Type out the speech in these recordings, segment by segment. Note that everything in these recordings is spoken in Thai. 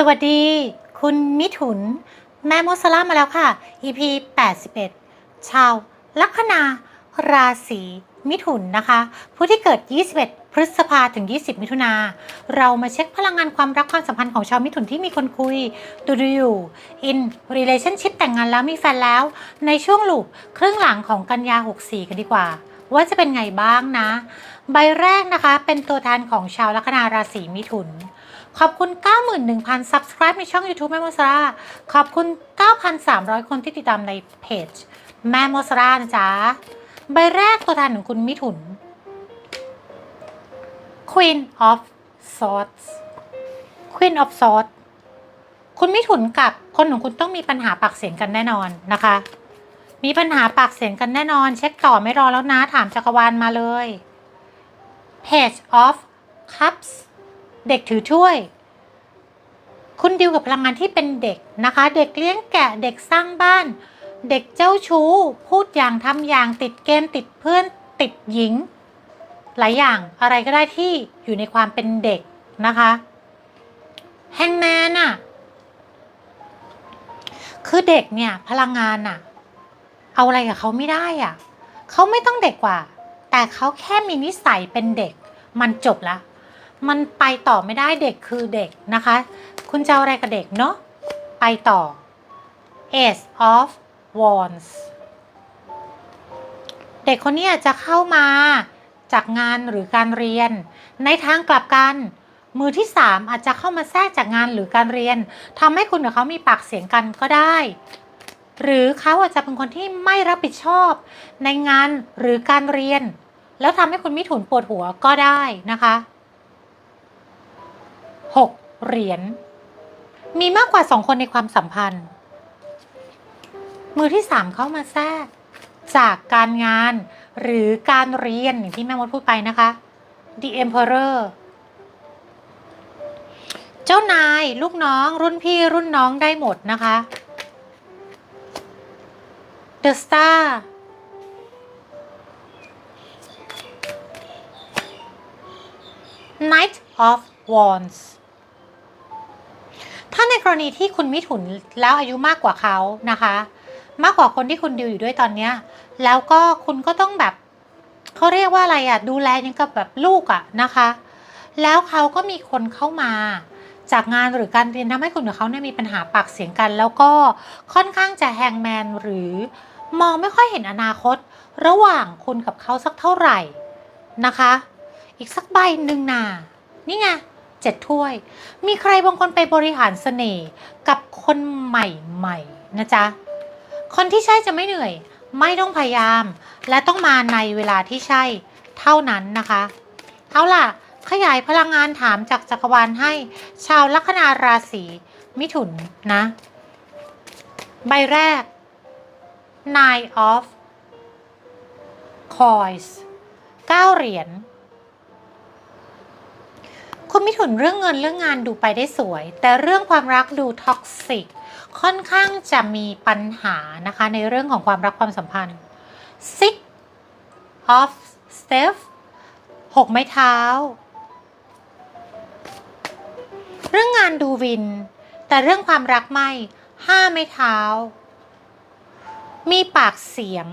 สวัสดี คุณมิถุน แม่มดสลามาแล้วค่ะ EP 81 ชาวลัคนาราศีมิถุนนะคะ ผู้ที่เกิด 21 พฤษภาถึง 20 มิถุนาเรามาเช็คพลังงานความรักความสัมพันธ์ของชาวมิถุนที่มีคนคุย ดูดูอยู่ in relationship แต่งงานแล้วมีแฟนแล้ว ในช่วงลูปครึ่งหลังของกันยา 64 กันดีกว่า ว่าจะเป็นไงบ้างนะ ใบแรกนะคะเป็นตัวแทนของชาวลัคนาราศีมิถุน ขอบคุณ 91,000 subscribe ในช่อง YouTube แม่โมสราขอบคุณ 9,300 คนที่ติดตามในเพจแม่โมสรานะจ๊ะ ใบแรกตัวแทนของคุณมิถุน Queen of Swords Queen of Swords คุณมิถุนกับคนของคุณต้องมีปัญหาปากเสียงกันแน่นอนนะคะ มีปัญหาปากเสียงกันแน่นอน เช็คต่อไม่รอแล้วนะ ถามจักรวาลมาเลย Page of Cups เด็กถือถ้วย คุณดิวกับพลังงานที่เป็นเด็กนะคะ เด็กเลี้ยงแกะเด็กสร้างบ้าน เด็กเจ้าชู้ พูดอย่างทำอย่างติดเกมติดเพื่อนติดหญิง หลายอย่างอะไรก็ได้ที่อยู่ในความเป็นเด็กนะคะแฮงแมนอะคือเด็กเนี่ยพลังงานอะเอาอะไรกับเขาไม่ได้อะเขาไม่ต้องเด็กกว่า แต่เขาแค่มีนิสัยเป็นเด็ก มันจบละ มันไปต่อไม่ได้เด็กคือเด็กนะคะ คุณจะอะไรกับเด็กเนาะไปต่อ Ace of Wands เด็กคนนี้อาจจะเข้ามาจากงานหรือการเรียน ในทางกลับกัน มือที่ 3 อาจจะเข้ามาแทรกจากงานหรือการเรียนทำให้คุณกับเขามีปากเสียงกันก็ได้ หรือเขาอาจจะเป็นคนที่ไม่รับผิดชอบ ในงานหรือการเรียน แล้วทำให้คุณมิถุนปวดหัวก็ได้นะคะ 6 เหรียญ มีมากกว่า 2 คนในความสัมพันธ์ มือที่ 3 เข้ามาแทรก จากการงานหรือการเรียนอย่างที่แม่มดพูดไปนะคะ The Emperor เจ้านายลูกน้องรุ่นพี่รุ่นน้องได้หมดนะคะ The Star Knight of Wands ถ้าในกรณีที่คุณมิถุนแล้วอายุมากกว่าเขานะคะ มากกว่าคนที่คุณดิวอยู่ด้วยตอนเนี้ย แล้วก็คุณก็ต้องแบบเขาเรียกว่าอะไรอะ่ะ ดูแลยังกับแบบลูกอะ่ะนะคะ แล้วเขาก็มีคนเข้ามาจากงานหรือการเรียนทำให้คุณกับเขาเนี่ยมีปัญหาปากเสียงกัน แล้วก็ค่อนข้างจะแฮงแมนหรือมองไม่ค่อยเห็นอนาคต ระหว่างคุณกับเขาสักเท่าไหร่นะคะ อีกสักใบหนึ่งนานี่ไง เจ็ดถ้วย มีใครบางคนไปบริหารเสน่ห์กับคนใหม่ๆนะจ๊ะ คนที่ใช่จะไม่เหนื่อย ไม่ต้องพยายาม และต้องมาในเวลาที่ใช่เท่านั้นนะคะ เอาล่ะ ขยายพลังงานถามจากจักรวาลให้ ชาวลัคนาราศีมิถุนนะ ใบแรก Nine of Coins 9 เหรียญ คุณมิถุนเรื่องเงินเรื่องงานดูไปได้สวย แต่เรื่องความรักดูท็อกซิกค่อนข้างจะมีปัญหานะคะ ในเรื่องของความรักความสัมพันธ์ Six of Staff หกไม้เท้า เรื่องงานดูวิน แต่เรื่องความรักไม่ห้าไม้เท้า มีปากเสียง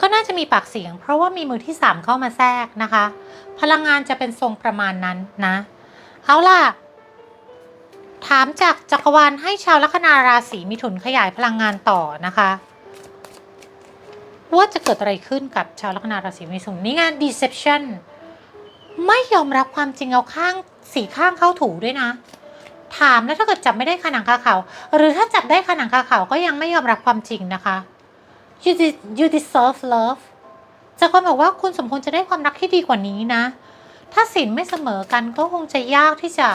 ก็น่าจะมีปากเสียง เพราะว่ามีมือที่สามเข้ามาแทรกนะคะ พลังงานจะเป็นทรงประมาณนั้นนะ เอาล่ะ ถามจากจักรวาลให้ชาวลัคนาราศีมิถุนขยายพลังงานต่อนะคะว่าจะเกิดอะไรขึ้นกับชาวลัคนาราศีมิถุนนี่ไง deception ไม่ยอมรับความจริงเอาข้างสีข้างเข้าถูด้วยนะ ถามแล้วถ้าเกิดจับไม่ได้ขนังคาเขา หรือถ้าจับได้ขนังคาเขาก็ยังไม่ยอมรับความจริงนะคะ you de- you deserve love จากคนบอกว่าคุณสมควรจะได้ความรักที่ดีกว่านี้นะ ถ้าสินไม่เสมอกันก็คงจะยากที่จะ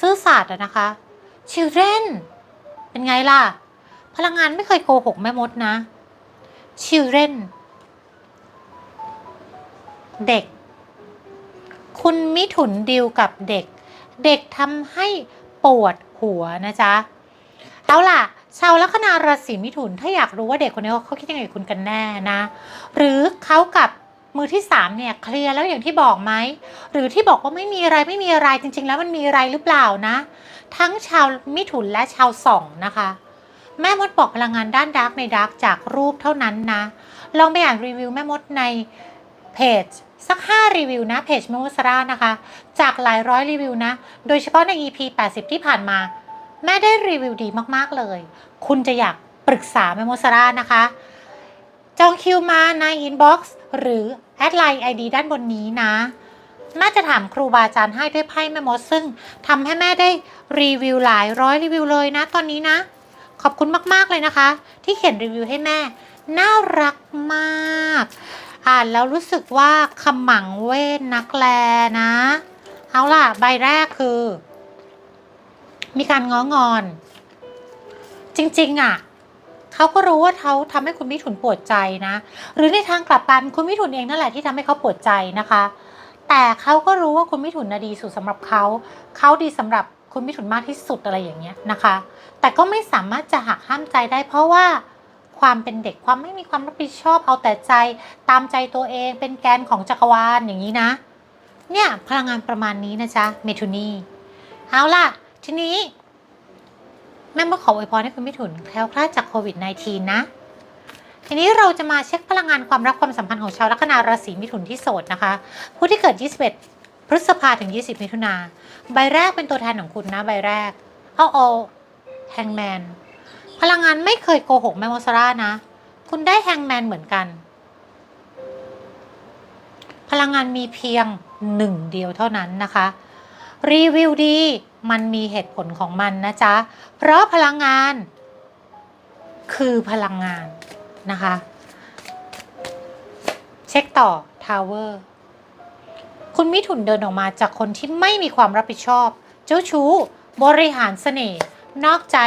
ซื่อสัตย์นะคะ children เป็นไงล่ะ พลังงานไม่เคยโกหกแม่มดนะ children เด็ก คุณมิถุนดิวกับเด็ก เด็กทำให้ปวดหัวนะจ๊ะ เอาล่ะ ชาวลัคนาราศีมิถุนถ้าอยากรู้ว่าเด็กคนนี้เขาคิดยังไงคุณกันแน่นะ หรือเขากับมือที่สามเนี่ยเคลียร์แล้วอย่างที่บอกไหมหรือที่บอกว่าไม่มีอะไรไม่มีอะไรจริง ๆ แล้วมันมีอะไรหรือเปล่านะ ทั้งชาวมิถุนและชาวส่องนะคะ แม่มดบอกพลังงานด้านดาร์กในดาร์กจากรูปเท่านั้นนะ ลองไปอ่านรีวิวแม่มดในเพจสัก 5 รีวิวนะเพจแม่มดสรานะคะ จากหลายร้อยรีวิวนะ โดยเฉพาะใน EP 80 ที่ผ่านมา แม่ได้รีวิวดีมากๆเลย คุณจะอยากปรึกษาแมมดสรานะคะ จองคิวมาในอินบ็อกซ์หรือแอดไลน์ ID ด้านบนนี้นะ แม่จะถามครูบาอาจารย์ให้ด้วยไพ่แม่มดซึ่งทำให้แม่ได้รีวิวหลายร้อยรีวิวเลยนะตอนนี้นะ ขอบคุณมากๆเลยนะคะ ที่เขียนรีวิวให้แม่ น่ารักมาก อ่านแล้วรู้สึกว่าขมังเวทนักแลนะ เอาล่ะ ใบแรกคือ มีการง้องอน จริง ๆ อะเขาก็รู้ว่าเขาทำให้คุณมิถุนปวดใจนะ หรือในทางกลับกันคุณมิถุนเองนั่นแหละที่ทำให้เขาปวดใจนะคะ แต่เขาก็รู้ว่าคุณมิถุนนะดีสุดสำหรับเขาเขาดีสำหรับคุณมิถุนมากที่สุดอะไรอย่างเงี้ยนะคะ แต่ก็ไม่สามารถจะหักห้ามใจได้ เพราะว่าความเป็นเด็กความไม่มีความรับผิดชอบเอาแต่ใจตามใจตัวเองเป็นแกนของจักรวาลอย่างนี้นะ เนี่ยพลังงานประมาณนี้นะจ๊ะเมทุนีเอาล่ะ ทีนี้ แม่มาขออวยพรให้คุณมิถุนแคล้วคลาดจากโควิด -19 นะ ทีนี้เราจะมาเช็คพลังงานความรักความสัมพันธ์ของชาวลัคนาราศีมิถุนที่โสดนะคะ ผู้ที่เกิด 21 พฤษภาถึง 20 มิถุนา ใบแรกเป็นตัวแทนของคุณนะใบแรกเอาโอแฮงแมนพลังงานไม่เคยโกหกแมโมซาร่านะ คุณได้แฮงแมนเหมือนกัน พลังงานมีเพียงหนึ่งเดียวเท่านั้นนะคะ รีวิวดี มันมีเหตุผลของมันนะจ๊ะ เพราะพลังงานคือพลังงานนะคะ เช็คต่อทาวเวอร์คุณมิถุนเดินออกมาจากคนที่ไม่มีความรับผิดชอบ เจ้าชู้ บริหารเสน่ห์นอกใจ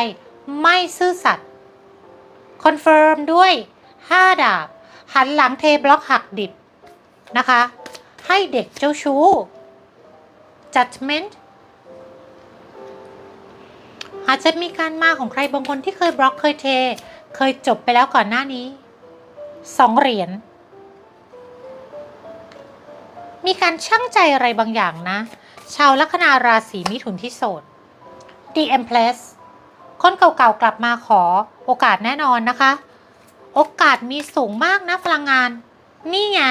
ไม่ซื่อสัตย์คอนเฟิร์มด้วย 5 ดาบ หันหลังเทบล็อกหักดิบนะคะ ให้เด็กเจ้าชู้ judgment อาจจะมีการมาของใครบางคนที่เคยบล็อกเคยเท เคยจบไปแล้วก่อนหน้านี้สองเหรียญมีการช่างใจอะไรบางอย่างนะ ชาวลัคนาราศีมิถุนที่โสด The Empress คนเก่าๆกลับมาขอโอกาสแน่นอนนะคะ โอกาสมีสูงมากนะพลังงาน นี่ไง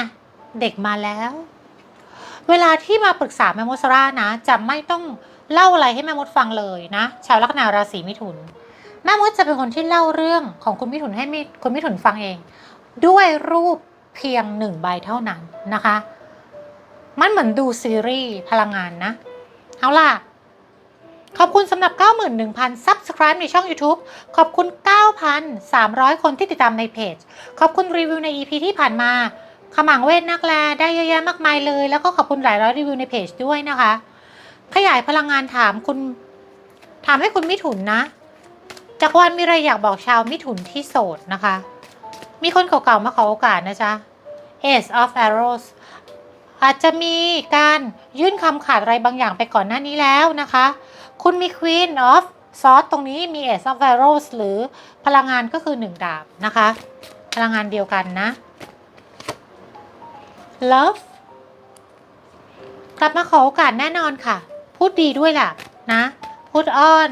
เด็กมาแล้ว เวลาที่มาปรึกษาแม่มดสรานะ จะไม่ต้อง เล่าอะไรให้แม่มดฟังเลยนะ ชาวลัคนาราศีมิถุน แม่มดจะเป็นคนที่เล่าเรื่องของคุณมิถุนให้คุณมิถุนฟังเอง ด้วยรูปเพียงหนึ่งใบเท่านั้นนะคะ มันเหมือนดูซีรีส์พลังงานนะ เอาล่ะ ขอบคุณสำหรับ 91,000 Subscribe ในช่อง YouTube ขอบคุณ 9,300 คนที่ติดตามในเพจ ขอบคุณรีวิวใน EP ที่ผ่านมาขมังเวทนักแลได้เยอะแยะมากมายเลย แล้วก็ขอบคุณหลายร้อยรีวิวในเพจด้วยนะคะ ขยายพลังงานถามคุณ ถามให้คุณมิถุนนะจากรวันมีอะไรอยากบอกชาวมิถุนที่โสดนะคะ มีคนเก่าๆมาขอโอกาสนะจ๊ะ Ace of Arrows อาจจะมีการยื่นคำขาดอะไรบางอย่างไปก่อนหน้านี้แล้วนะคะ คุณมี Queen of Swords ตรงนี้มี Ace of Arrows หรือพลังงานก็คือ 1 ดาบนะคะ พลังงานเดียวกันนะ Love กลับมาขอโอกาสแน่นอนค่ะ พูดดีด้วยล่ะ นะ พูดอ้อน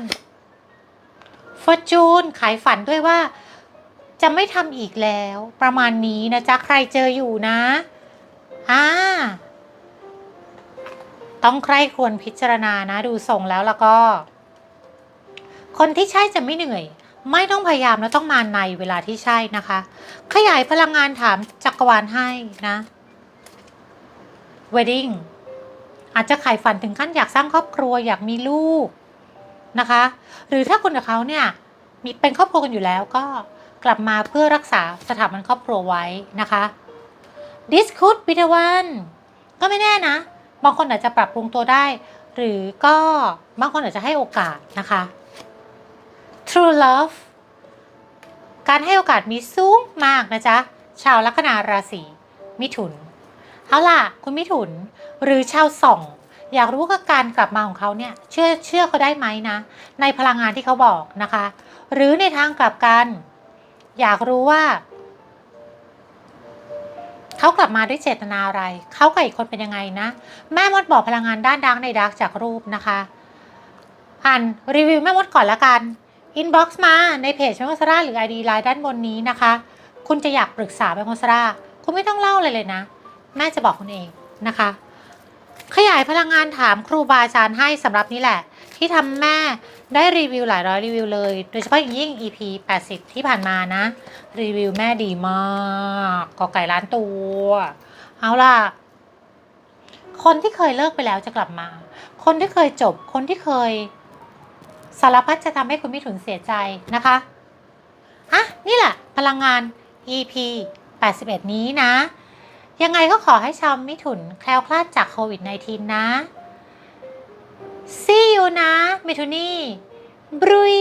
Fortune ขายฝันด้วยว่า จะไม่ทำอีกแล้ว ประมาณนี้นะจ๊ะ ใครเจออยู่นะอ่าต้องใครควรพิจารณานะ ดูทรงแล้วแล้วก็ คนที่ใช่จะไม่เหนื่อย ไม่ต้องพยายามแล้วต้องมาในเวลาที่ใช่นะคะ ขยายพลังงานถามจักรวาลให้นะ wedding อาจจะไขายฝันถึงขั้นอยากสร้างครอบครัวอยากมีลูกนะคะ หรือถ้าคุณกับเขาเนี่ยมีเป็นครอบครัวกันอยู่แล้วก็กลับมาเพื่อรักษาสถาบันครอบครัวไว้นะคะ this could be the one ก็ไม่แน่นะ บางคนอาจจะปรับปรุงตัวได้ หรือก็บางคนอาจจะให้โอกาสนะคะ true love การให้โอกาสมีสูงมากนะจ๊ะ ชาวลัคนาราศีมิถุน เอาล่ะ คุณมิถุนหรือชาวส่อง อยากรู้ว่าการกลับมาของเขาเนี่ยเชื่อเชื่อเขาได้ไหมนะ ในพลังงานที่เขาบอกนะคะ หรือในทางกลับกัน อยากรู้ว่า เขากลับมาด้วยเจตนาอะไร เขากับอีกคนเป็นยังไงนะ แม่มดบอกพลังงานด้านดังในดักจากรูปนะคะ อ่านรีวิวแม่มดก่อนละกันอินบ็อกซ์มาในเพจแม่มดสราหรือ ID ไลน์ด้านบนนี้นะคะ คุณจะอยากปรึกษาแม่มดสราคุณไม่ต้องเล่าเลยเลยนะ แม่จะบอกคุณเองนะคะ ขยายพลังงานถามครูบาอาจารย์ให้สำหรับนี่แหละ ที่ทำแม่ได้รีวิวหลายร้อยรีวิวเลย โดยเฉพาะอย่างยิ่ง EP 80 ที่ผ่านมานะ รีวิวแม่ดีมากกอไก่ล้านตัว เอาล่ะ คนที่เคยเลิกไปแล้วจะกลับมา คนที่เคยจบ คนที่เคยสารพัดจะทำให้คุณมิถุนเสียใจนะคะอะนี่แหละ พลังงาน EP 81 นี้นะ ยังไงก็ขอให้ชาวมิถุนแคล้วคลาดจากโควิด -19 นะ See you นะมิถุนี่บรุย